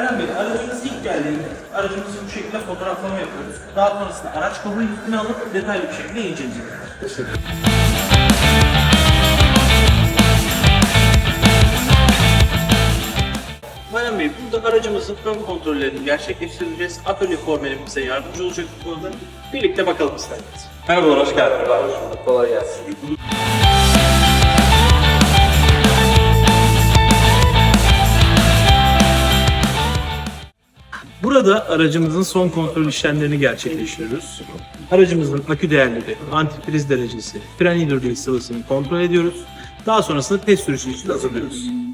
Bayram Bey, aracımız ilk geldiğinde aracımızı bu şekilde fotoğraflama yapıyoruz. Daha sonrasında araç kabuğu yüzünü alıp detaylı bir şekilde inceleyeceğiz. Teşekkür ederim. Bayram Bey, burada aracımızın ön kontrollerini gerçekleştireceğiz. Atölye formelimize yardımcı olacak bu konuda. Birlikte bakalım isterseniz. Merhabalar, hoş geldiniz. Kolay gelsin. Burada aracımızın son kontrol işlemlerini gerçekleştiriyoruz. Aracımızın akü değerleri, antifriz derecesi, fren hidrolik sıvısını kontrol ediyoruz. Daha sonrasında test sürüşü için hazırlıyoruz.